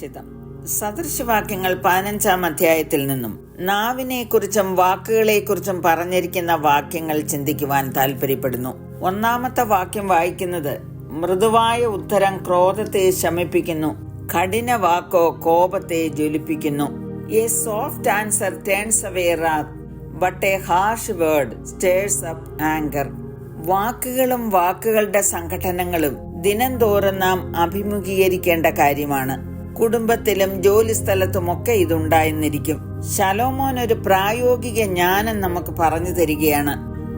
സ്വാഗതം സദൃശവാക്യങ്ങൾ പതിനഞ്ചാം അധ്യായത്തിൽ നിന്നും നാവിനെക്കുറിച്ചും വാക്കുകളെക്കുറിച്ചും പറഞ്ഞിരിക്കുന്ന വാക്യങ്ങൾ ചിന്തിക്കുവാൻ താല്പര്യപ്പെടുന്നു ഒന്നാമത്തെ വാക്യം വായിക്കുന്നത് മൃദുവായ ഉത്തരം ക്രോധത്തെ ശമിപ്പിക്കുന്നു കഠിന വാക്കോ കോപത്തെ ജ്വലിപ്പിക്കുന്നു. A soft answer turns away wrath but a harsh word stirs up anger വാക്കുകളും വാക്കുകളുടെ സംഘടനകളും ദിനംതോറും നാം അഭിമുഖീകരിക്കേണ്ട കാര്യമാണ്. കുടുംബത്തിലും ജോലിസ്ഥലത്തുമൊക്കെ ഇതുണ്ടായെന്നിരിക്കും. ശലോമോൻ ഒരു പ്രായോഗിക ജ്ഞാനം നമുക്ക് പറഞ്ഞു തരികയാണ്.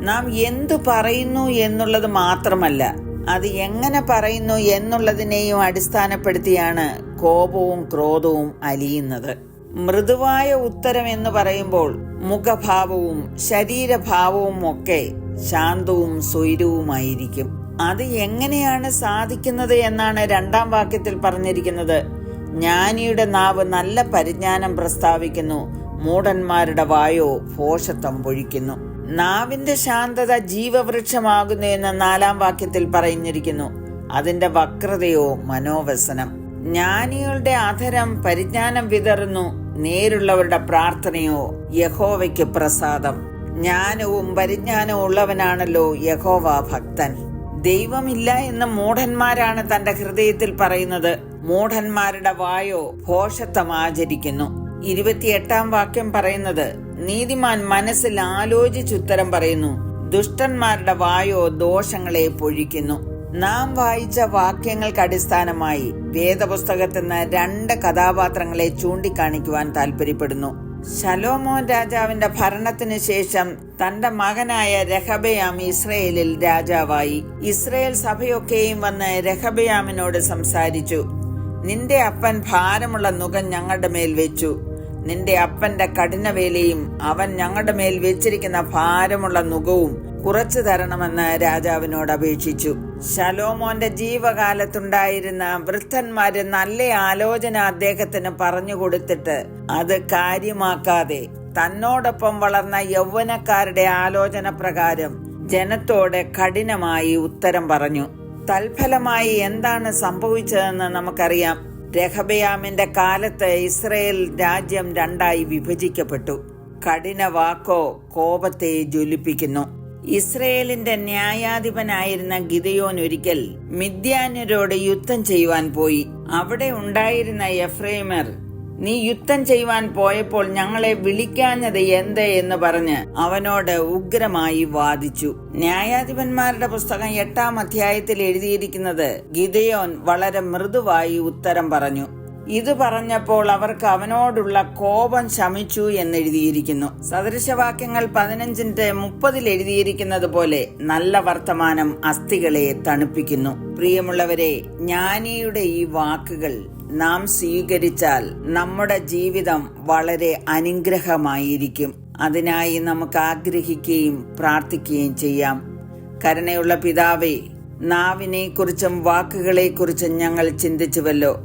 നാം എന്തു പറയുന്നു എന്നുള്ളത് മാത്രമല്ല അത് എങ്ങനെ പറയുന്നു എന്നുള്ളതിനെയും അടിസ്ഥാനപ്പെടുത്തിയാണ് കോപവും ക്രോധവും അലിയുന്നത്. മൃദുവായ ഉത്തരം എന്ന് പറയുമ്പോൾ മുഖഭാവവും ശരീരഭാവവും ഒക്കെ ശാന്തവും സ്വൈരവുമായിരിക്കും. അത് എങ്ങനെയാണ് സാധിക്കുന്നത് എന്നാണ് രണ്ടാം വാക്യത്തിൽ പറഞ്ഞിരിക്കുന്നത്. ജ്ഞാനിയുടെ നാവ് നല്ല പരിജ്ഞാനം പ്രസ്താവിക്കുന്നു. മൂടന്മാരുടെ വായോ ഭോഷത്വം പൊഴിക്കുന്നു. നാവിന്റെ ശാന്തത ജീവവൃക്ഷമാകുന്നു എന്ന് നാലാം വാക്യത്തിൽ പറഞ്ഞിരിക്കുന്നു. അതിന്റെ വക്രതയോ മനോവസനം ജ്ഞാനികളുടെ അധരം പരിജ്ഞാനം വിതറുന്നു. നേരുള്ളവരുടെ പ്രാർത്ഥനയോ യഹോവയ്ക്ക് പ്രസാദം. ജ്ഞാനവും പരിജ്ഞാനവും ഉള്ളവനാണല്ലോ യഹോവ ഭക്തൻ. ദൈവമില്ല എന്ന് മൂഢന്മാരാണ് തന്റെ ഹൃദയത്തിൽ പറയുന്നത്. മൂഢന്മാരുടെ വായോ ഭോഷത്വം ആചരിക്കുന്നു ഇരുപത്തിയെട്ടാം വാക്യം പറയുന്നത് നീതിമാൻ മനസ്സിൽ ആലോചിച്ചുത്തരം പറയുന്നു. ദുഷ്ടന്മാരുടെ വായോ ദോഷങ്ങളെ പൊഴിക്കുന്നു. നാം വായിച്ച വാക്യങ്ങൾക്ക് അടിസ്ഥാനമായി വേദപുസ്തകത്തിൽ നിന്ന് രണ്ട് കഥാപാത്രങ്ങളെ ചൂണ്ടിക്കാണിക്കുവാൻ താല്പര്യപ്പെടുന്നു ശലോമോൻ രാജാവിന്റെ ഭരണത്തിനു ശേഷം തന്റെ മകനായ രഹബയാം ഇസ്രയേലിൽ രാജാവായി. ഇസ്രയേൽ സഭയൊക്കെയും വന്ന് രഹബയാമിനോട് സംസാരിച്ചു. നിന്റെ അപ്പൻ ഭാരമുള്ള നുകം ഞങ്ങളുടെ മേൽ വെച്ചു. നിന്റെ അപ്പന്റെ കഠിനവേലയും അവൻ ഞങ്ങളുടെ മേൽ വെച്ചിരിക്കുന്ന ഭാരമുള്ള നുകവും കുറച്ചു തരണമെന്ന് രാജാവിനോട് അപേക്ഷിച്ചു. ശലോമോന്റെ ജീവകാലത്തുണ്ടായിരുന്ന വൃദ്ധന്മാര് നല്ല ആലോചന അദ്ദേഹത്തിന് പറഞ്ഞു കൊടുത്തിട്ട് അത് കാര്യമാക്കാതെ തന്നോടൊപ്പം വളർന്ന യൗവനക്കാരുടെ ആലോചന പ്രകാരം ജനത്തോട് കഠിനമായി ഉത്തരം പറഞ്ഞു. തൽഫലമായി എന്താണ് സംഭവിച്ചതെന്ന് നമുക്കറിയാം. രഹബയാമിന്റെ കാലത്ത് ഇസ്രയേൽ രാജ്യം രണ്ടായി വിഭജിക്കപ്പെട്ടു. കഠിന വാക്കോ കോപത്തെ ജ്വലിപ്പിക്കുന്നു. ഇസ്രയേലിന്റെ ന്യായാധിപനായിരുന്ന ഗിതയോൻ ഒരിക്കൽ മിദ്യാന്യരോട് യുദ്ധം ചെയ്യുവാൻ പോയി. അവിടെ ഉണ്ടായിരുന്ന എഫ്രൈമർ നീ യുദ്ധം ചെയ്യുവാൻ പോയപ്പോൾ ഞങ്ങളെ വിളിക്കാഞ്ഞത് എന്ത് എന്ന് പറഞ്ഞ് അവനോട് ഉഗ്രമായി വാദിച്ചു. ന്യായാധിപന്മാരുടെ പുസ്തകം എട്ടാം അധ്യായത്തിൽ എഴുതിയിരിക്കുന്നത് ഗിതയോൻ വളരെ മൃദുവായി ഉത്തരം പറഞ്ഞു. ഇത് പറഞ്ഞപ്പോൾ അവർക്ക് അവനോടുള്ള കോപം ശമിച്ചു എന്നെഴുതിയിരിക്കുന്നു. സദൃശവാക്യങ്ങൾ പതിനഞ്ചിന്റെ മുപ്പതിൽ എഴുതിയിരിക്കുന്നത് പോലെ നല്ല വർത്തമാനം അസ്ഥികളെ തണുപ്പിക്കുന്നു. പ്രിയമുള്ളവരെ ജ്ഞാനിയുടെ ഈ വാക്കുകൾ നാം സ്വീകരിച്ചാൽ നമ്മുടെ ജീവിതം വളരെ അനുഗ്രഹമായിരിക്കും. അതിനായി നമുക്ക് ആഗ്രഹിക്കുകയും പ്രാർത്ഥിക്കുകയും ചെയ്യാം. കരുണയുള്ള പിതാവേ നാവിനെക്കുറിച്ചും വാക്കുകളെക്കുറിച്ചും ഞങ്ങൾ ചിന്തിച്ചുവല്ലോ.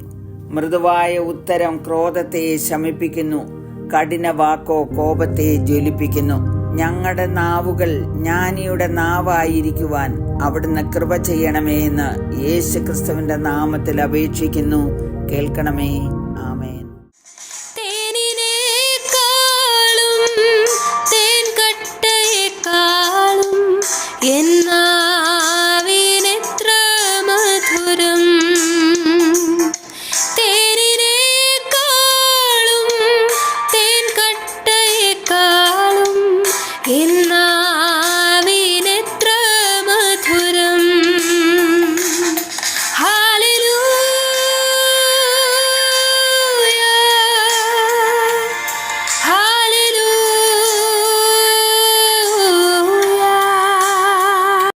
മൃദുവായ ഉത്തരം ക്രോധത്തെ ശമിപ്പിക്കുന്നു. കഠിന വാക്കോ കോപത്തെ ജ്വലിപ്പിക്കുന്നു. ഞങ്ങളുടെ നാവുകൾ ജ്ഞാനിയുടെ നാവായിരിക്കുവാൻ അവിടുന്ന് കൃപ ചെയ്യണമേ എന്ന് യേശു ക്രിസ്തുവിന്റെ നാമത്തിൽ അപേക്ഷിക്കുന്നു. കേൾക്കണമേ.